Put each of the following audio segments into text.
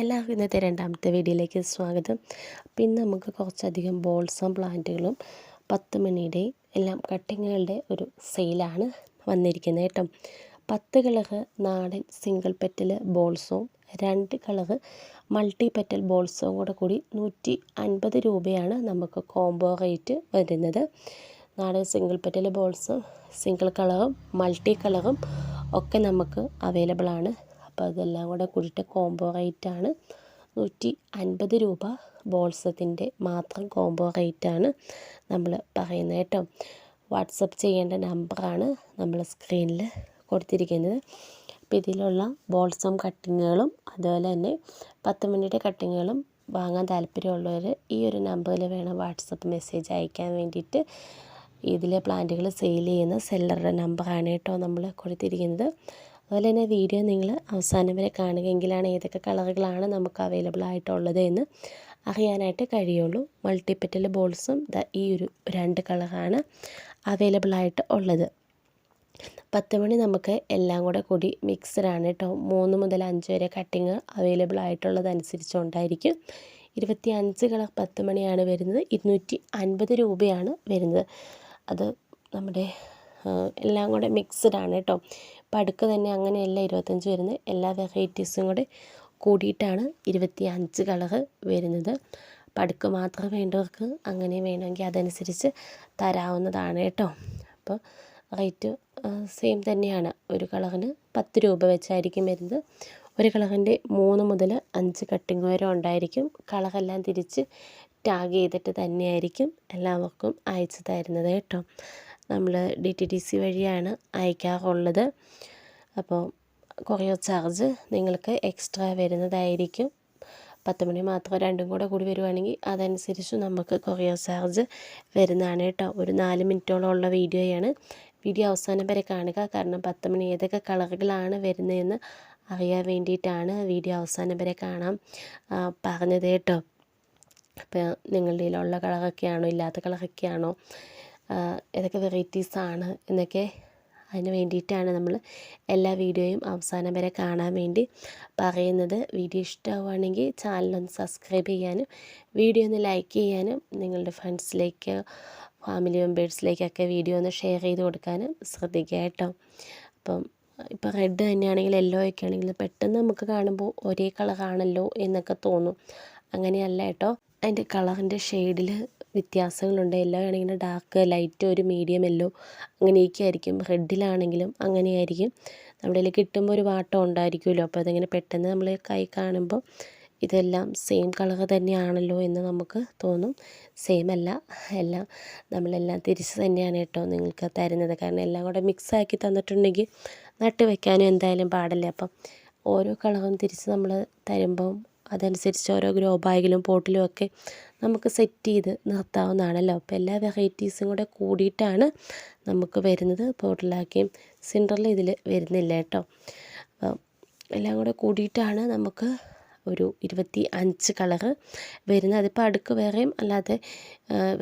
എല്ലാവർക്കും ഇന്നത്തെ രണ്ടാമത്തെ വീഡിയോയിലേക്ക് സ്വാഗതം. പിന്നെ നമുക്ക് കുറച്ചധികം ബോൾസും പ്ലാന്റുകളും പത്ത് മണിയുടെയും എല്ലാം കട്ടിങ്ങുകളുടെ ഒരു സെയിലാണ് വന്നിരിക്കുന്നത് കേട്ടോ. പത്ത് കളറ് നാടൻ സിംഗിൾ പെറ്റൽ ബോൾസും രണ്ട് കളറ് മൾട്ടി പെറ്റൽ ബോൾസും കൂടെ കൂടി നൂറ്റി അൻപത് രൂപയാണ് നമുക്ക് കോംബോ റേറ്റ് വരുന്നത്. നാടൻ സിംഗിൾ പെറ്റൽ ബോൾസും സിംഗിൾ കളറും മൾട്ടി കളറും ഒക്കെ നമുക്ക് അവൈലബിൾ ആണ്. അപ്പോൾ അതെല്ലാം കൂടെ കൂടിയിട്ട് കോംബോ റേറ്റാണ് നൂറ്റി അൻപത് രൂപ ബോൾസത്തിന്റെ മാത്രം കോംബോ റേറ്റാണ് നമ്മൾ പറയുന്നത് കേട്ടോ. വാട്സപ്പ് ചെയ്യേണ്ട നമ്പറാണ് നമ്മൾ സ്ക്രീനിൽ കൊടുത്തിരിക്കുന്നത്. അപ്പോൾ ഇതിലുള്ള ബോൾസം കട്ടിങ്ങുകളും അതുപോലെ തന്നെ പത്ത് മണിയുടെ കട്ടിങ്ങുകളും വാങ്ങാൻ താല്പര്യമുള്ളവർ ഈ ഒരു നമ്പറിൽ വേണം വാട്സപ്പ് മെസ്സേജ് അയക്കാൻ വേണ്ടിയിട്ട്. ഇതിലെ പ്ലാന്റുകൾ സെയിൽ ചെയ്യുന്ന സെല്ലറുടെ നമ്പറാണ് കേട്ടോ നമ്മൾ കൊടുത്തിരിക്കുന്നത്. അതുപോലെ തന്നെ വീഡിയോ നിങ്ങൾ അവസാനം വരെ കാണുകയെങ്കിലാണ് ഏതൊക്കെ കളറുകളാണ് നമുക്ക് അവൈലബിൾ ആയിട്ടുള്ളത് എന്ന് അറിയാനായിട്ട് കഴിയുള്ളൂ. മൾട്ടിപ്പറ്റൽ ബോൾസും ഈ ഒരു രണ്ട് കളറാണ് അവൈലബിൾ ആയിട്ട് ഉള്ളത്. പത്ത് മണി നമുക്ക് എല്ലാം കൂടെ കൂടി മിക്സഡാണ് കേട്ടോ. മൂന്ന് മുതൽ അഞ്ച് വരെ കട്ടിങ് അവൈലബിൾ ആയിട്ടുള്ളതനുസരിച്ച് ഉണ്ടായിരിക്കും. ഇരുപത്തി അഞ്ച് കളർ പത്ത് മണിയാണ് വരുന്നത്. ഇരുന്നൂറ്റി അൻപത് രൂപയാണ് വരുന്നത്. അത് നമ്മുടെ എല്ലാം കൂടെ മിക്സ്ഡ് ആണ് കേട്ടോ പടുക്ക് തന്നെ അങ്ങനെയല്ല ഇരുപത്തഞ്ച് വരുന്നത്. എല്ലാ വെറൈറ്റീസും കൂടെ കൂടിയിട്ടാണ് ഇരുപത്തി അഞ്ച് കളറ് വരുന്നത്. പടുക്ക് മാത്രം വേണ്ടവർക്ക് അങ്ങനെ വേണമെങ്കിൽ അതനുസരിച്ച് തരാവുന്നതാണ് കേട്ടോ അപ്പോൾ റേറ്റ് സെയിം തന്നെയാണ്. ഒരു കളറിന് പത്ത് രൂപ വെച്ചായിരിക്കും വരുന്നത്. ഒരു കളറിന്റെ മൂന്ന് മുതൽ അഞ്ച് കട്ടിങ് വരെ ഉണ്ടായിരിക്കും. കളറെല്ലാം തിരിച്ച് ടാഗ് ചെയ്തിട്ട് തന്നെയായിരിക്കും എല്ലാവർക്കും അയച്ചു തരുന്നത് കേട്ടോ നമ്മൾ ഡി ടി ഡി സി വഴിയാണ് അയക്കാറുള്ളത്. അപ്പോൾ കൊറിയർ ചാർജ് നിങ്ങൾക്ക് എക്സ്ട്രാ വരുന്നതായിരിക്കും. പത്ത് മണി മാത്രം രണ്ടും കൂടെ കൂടി വരുവാണെങ്കിൽ അതനുസരിച്ച് നമുക്ക് കൊറിയർ ചാർജ് വരുന്നതാണ് കേട്ടോ. ഒരു നാല് മിനിറ്റോളം ഉള്ള വീഡിയോയാണ്. വീഡിയോ അവസാനം വരെ കാണുക. കാരണം പത്ത് മണി ഏതൊക്കെ കളറുകളാണ് വരുന്നതെന്ന് അറിയാൻ വേണ്ടിയിട്ടാണ് വീഡിയോ അവസാനം വരെ കാണാം. പറഞ്ഞത് കേട്ടോ. അപ്പോൾ നിങ്ങളുടെ കയ്യിലുള്ള കളറൊക്കെയാണോ ഇല്ലാത്ത കളറൊക്കെയാണോ? ഏതൊക്കെ വെറൈറ്റീസാണ് എന്നൊക്കെ അതിന് വേണ്ടിയിട്ടാണ് നമ്മൾ എല്ലാ വീഡിയോയും അവസാനം വരെ കാണാൻ വേണ്ടി പറയുന്നത്. വീഡിയോ ഇഷ്ടമാവുകയാണെങ്കിൽ ചാനലൊന്ന് സബ്സ്ക്രൈബ് ചെയ്യാനും വീഡിയോ ഒന്ന് ലൈക്ക് ചെയ്യാനും നിങ്ങളുടെ ഫ്രണ്ട്സിലേക്ക് ഫാമിലി മെമ്പേഴ്സിലേക്കൊക്കെ വീഡിയോ ഒന്ന് ഷെയർ ചെയ്ത് കൊടുക്കാനും ശ്രദ്ധിക്കുക കേട്ടോ. അപ്പം ഇപ്പോൾ റെഡ് തന്നെയാണെങ്കിൽ യെല്ലോ ഒക്കെ ആണെങ്കിൽ പെട്ടെന്ന് നമുക്ക് കാണുമ്പോൾ ഒരേ കളറാണല്ലോ എന്നൊക്കെ തോന്നും. അങ്ങനെയല്ല കേട്ടോ. അതിന്റെ കളറിന്റെ ഷെയ്ഡിൽ വ്യത്യാസങ്ങളുണ്ട്. എല്ലാം ആണെങ്കിൽ ഡാർക്ക് ലൈറ്റ് ഒരു മീഡിയം എല്ലോ അങ്ങനെയൊക്കെ ആയിരിക്കും റെഡിലാണെങ്കിലും അങ്ങനെയായിരിക്കും. നമ്മുടെ കയ്യിൽ കിട്ടുമ്പോൾ ഒരു വാട്ടം ഉണ്ടായിരിക്കുമല്ലോ. അപ്പോൾ അതിങ്ങനെ പെട്ടെന്ന് നമ്മൾ കൈ കാണുമ്പോൾ ഇതെല്ലാം സെയിം കളർ തന്നെയാണല്ലോ എന്ന് നമുക്ക് തോന്നും. സെയിം അല്ല. എല്ലാം നമ്മളെല്ലാം തിരിച്ച് തന്നെയാണ് കേട്ടോ നിങ്ങൾക്ക് തരുന്നത്. കാരണം എല്ലാം കൂടെ മിക്സ് ആക്കി തന്നിട്ടുണ്ടെങ്കിൽ നട്ട് വയ്ക്കാനും എന്തായാലും പാടില്ല. അപ്പം ഓരോ കളറും തിരിച്ച് നമ്മൾ തരുമ്പം അതനുസരിച്ച് ഓരോ ഗ്രോ ബാഗിലും പോട്ടിലും ഒക്കെ നമുക്ക് സെറ്റ് ചെയ്ത് നിർത്താവുന്നതാണല്ലോ. അപ്പോൾ എല്ലാ വെറൈറ്റീസും കൂടെ കൂടിയിട്ടാണ് നമുക്ക് വരുന്നത്. പോട്ടിലാക്കിയും സിൻഡറിൽ ഇതിൽ വരുന്നില്ല കേട്ടോ. എല്ലാം കൂടെ കൂടിയിട്ടാണ് നമുക്ക് ഒരു ഇരുപത്തി അഞ്ച് കളറ് വരുന്നത്. അതിപ്പോൾ അടുക്ക് വേറെയും അല്ലാതെ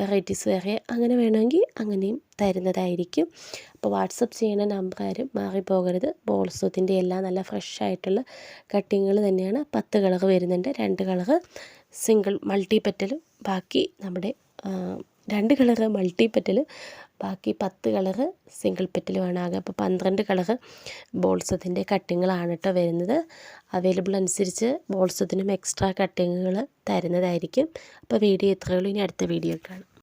വെറൈറ്റീസ് വേറെ അങ്ങനെ വേണമെങ്കിൽ അങ്ങനെയും തരുന്നതായിരിക്കും. അപ്പോൾ വാട്സപ്പ് ചെയ്യുന്ന നമ്പർ ആരും മാറിപ്പോകരുത്. ബോൾസത്തിന്റെ എല്ലാം നല്ല ഫ്രഷ് ആയിട്ടുള്ള കട്ടിങ്ങുകൾ തന്നെയാണ്. പത്ത് കളർ വരുന്നുണ്ട്. രണ്ട് കളറ് സിംഗിൾ മൾട്ടി പെറ്റലും ബാക്കി നമ്മുടെ രണ്ട് കളറ് മൾട്ടി പെറ്റൽ ബാക്കി പത്ത് കളറ് സിംഗിൾ പെറ്റലുമാണ് ആകെ. അപ്പോൾ പന്ത്രണ്ട് കളറ് ബോൾസത്തിന്റെ കട്ടിങ്ങുകളാണ് കേട്ടോ വരുന്നത്. അവൈലബിൾ അനുസരിച്ച് ബോൾസത്തിനും എക്സ്ട്രാ കട്ടിങ്ങുകൾ തരുന്നതായിരിക്കും. അപ്പോൾ വീഡിയോ ഇത്രയുള്ളൂ ഇനി അടുത്ത വീഡിയോ കാണാം.